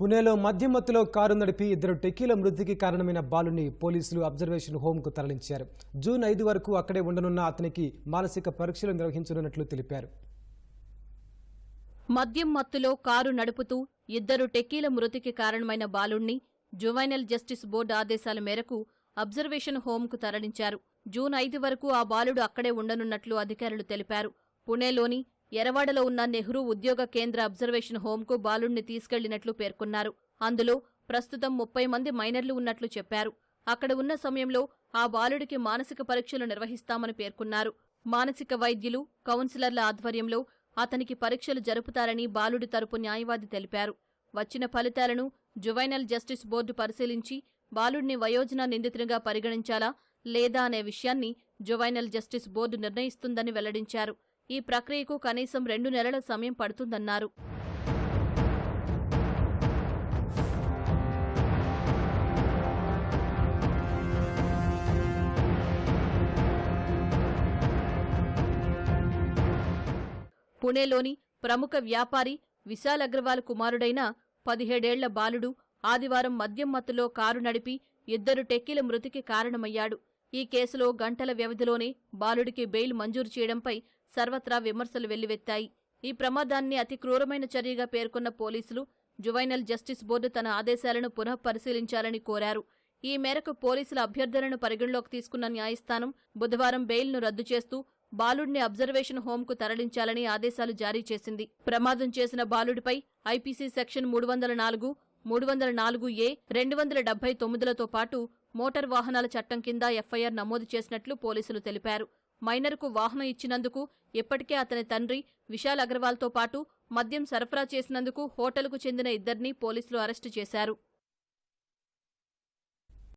పుణేలో మధ్యమత్తులో car నడిపి ఇద్దరు టెకీల మృతికి కారణమైన బాలుని పోలీసులు అబ్జర్వేషన్ హోంకు తరలించారు. జూన్ ఐదు వరకు అక్కడే ఉండనున్న అతనికి మానసిక పరీక్షలు నిర్వహించనున్నట్లు తెలిపారు. మద్యం మత్తులో కారు నడుపుతూ ఇద్దరు టెక్కీల మృతికి కారణమైన బాలుణ్ణి జువైనల్ జస్టిస్ బోర్డు ఆదేశాల మేరకు అబ్జర్వేషన్ హోంకు తరలించారు. జూన్ ఐదు వరకు ఆ బాలుడు అక్కడే ఉండనున్నట్లు అధికారులు తెలిపారు. పుణేలోని ఎరవాడలో ఉన్న నెహ్రూ ఉద్యోగ కేంద్ర అబ్జర్వేషన్ హోంకు బాలుణ్ణి తీసుకెళ్ళినట్లు పేర్కొన్నారు. అందులో ప్రస్తుతం ముప్పై మంది మైనర్లు ఉన్నట్లు చెప్పారు. అక్కడ ఉన్న సమయంలో ఆ బాలుడికి మానసిక పరీక్షలు నిర్వహిస్తామని పేర్కొన్నారు. మానసిక వైద్యులు కౌన్సిలర్ల ఆధ్వర్యంలో అతనికి పరీక్షలు జరుపుతారని బాలుడి తరపు న్యాయవాది తెలిపారు. వచ్చిన ఫలితాలను జువైనల్ జస్టిస్ బోర్డు పరిశీలించి బాలుడిని వయోజన నిందితునిగా పరిగణించాలా లేదా అనే విషయాన్ని జువైనల్ జస్టిస్ బోర్డు నిర్ణయిస్తుందని వెల్లడించారు. ఈ ప్రక్రియకు కనీసం రెండు నెలల సమయం పడుతుందన్నారు. పుణేలోని ప్రముఖ వ్యాపారి విశాల్ అగ్రవాల్ కుమారుడైన పదిహేడేళ్ళ బాలుడు ఆదివారం మద్యం మత్తులో కారు నడిపి ఇద్దరు టెక్కీల మృతికి కారణమయ్యాడు. ఈ కేసులో గంటల వ్యవధిలోనే బాలుడికి బెయిల్ మంజూరు చేయడంపై సర్వత్రా విమర్శలు వెల్లువెత్తాయి. ఈ ప్రమాదాన్ని అతి క్రూరమైన చర్యగా పేర్కొన్న పోలీసులు జువైనల్ జస్టిస్ బోర్డు తన ఆదేశాలను పునః పరిశీలించాలని కోరారు. ఈ మేరకు పోలీసుల అభ్యర్థనను పరిగణలోకి తీసుకున్న న్యాయస్థానం బుధవారం బెయిల్ను రద్దు చేస్తూ బాలుడిని అబ్జర్వేషన్ హోంకు తరలించాలని ఆదేశాలు జారీ చేసింది. ప్రమాదం చేసిన బాలుడిపై ఐపీసీ సెక్షన్ మూడు వందల నాలుగు మూడు వందల నాలుగు ఏ రెండు వందల డెబ్బై తొమ్మిదిలతో పాటు మోటార్ వాహనాల చట్టం కింద ఎఫ్ఐఆర్ నమోదు చేసినట్లు పోలీసులు తెలిపారు. మైనర్కు వాహనం ఇచ్చినందుకు ఇప్పటికే అతని తండ్రి విశాల్ అగర్వాల్తో పాటు మద్యం సరఫరా చేసినందుకు హోటల్కు చెందిన ఇద్దరిని పోలీసులు అరెస్టు చేశారు.